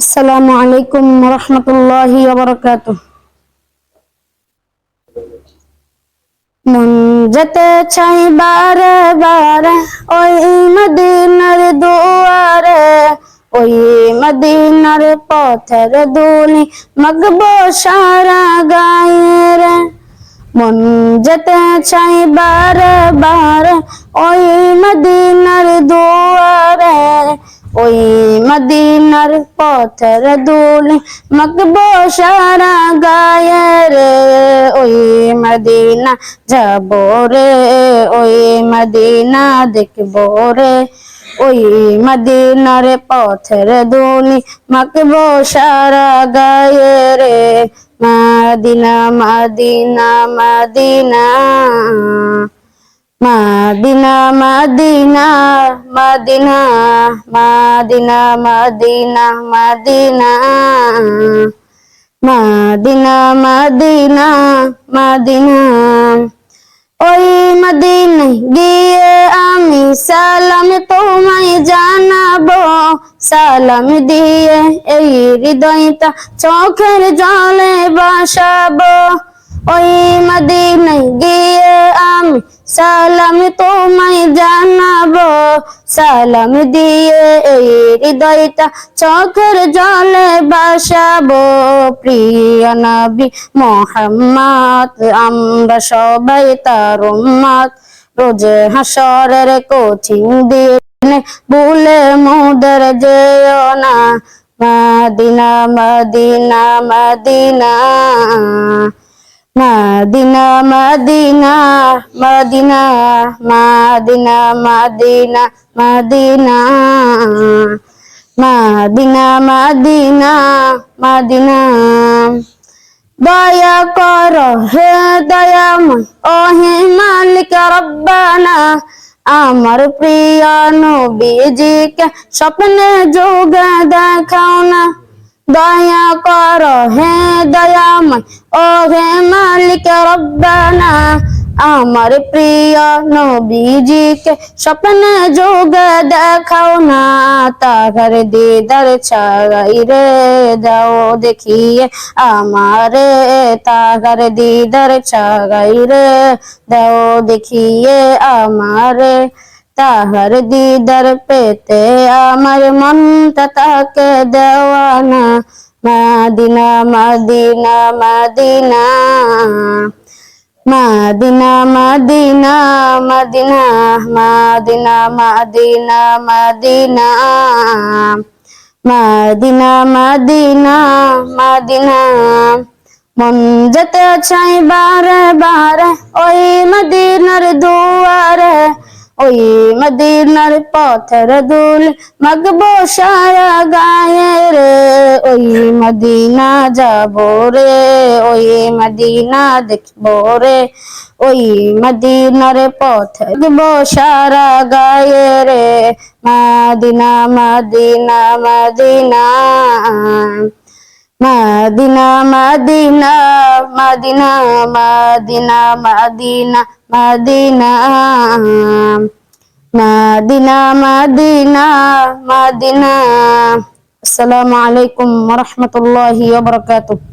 আসসালামু আলাইকুম রহমতুল্লাহি ওবরাকাতুহ। মন যেতে চাই বারে বারে, ওই মদিনার দুয়ারে, ওই মদিনার পথের দুলি মগবো সারা গায়ের। মন যেতে চাই বারে বারে, ওই মদিনার দুয়ারে ওই মদিনার পথের দুলি মগবো সারা গায়ের ওই মদিনা যাব রে, ওই মদিনা দেখব রে। ওই মদিনার পথের দুলি মগবো সারা গায়ে রে। Medina Medina Medina. Medina Medina Medina Medina Medina Medina. Medina Medina Medina. ওই মদিনা গিয়ে আমি সালাম তোমায় জানাব। সালাম দিয়ে এই হৃদয়টা চোখের জলে বাসাবো। ওই মদিনায় গিয়ে সালাম তোমায় জানাব। সালাম দিয়ে এই হৃদয়টা চোখের জলে বাসাবো। প্রিয় নবী মোহাম্মদ, আমরা সবাই তার উম্মত। রোজ হাসরের কোচিং দিনে ভুলে মুদের যেও না। Medina Medina Medina. Medina Medina Medina Medina Medina Medina Medina Medina Medina. দয়া কর হে দয়াময়, ও হে মালিক রব্বানা, আমার প্রিয় নবীজিকে স্বপ্নে যোগ দেখাও না। দয়া কর, হে দয়াময়। ও হে মালিক, রব্বানা, আমার প্রিয় নবীজিকে স্বপ্নে যোগ দেখাও না, তাহার দিদার ছাই রে দাও দেখিয়ে আমারে, তাহার দিদার ছাই রে দাও দেখিয়ে আমারে। তাহার দিদার পেতে আমার মনটা তাকে দেওয়ানা। Madina Medina Medina. Medina Medina Medina. Medina Medina Medina. Medina Medina Madina. মন যেতে চাই বারে বারে ওই মদিনার দুয়ারে ওই মদিনার পথের দুল মগবো সারা গায়ে রে। ওই মদিনা যাব রে, ওই মদিনা দেখব রে। ওই মদিনার পথের মগবো সারা গায়ে রে। Medina Medina Medina. Medina Medina Medina Medina Medina Medina Medina Medina Medina আসসালামু আলাইকুম ওয়া রাহমাতুল্লাহি ওয়া বারাকাতুহু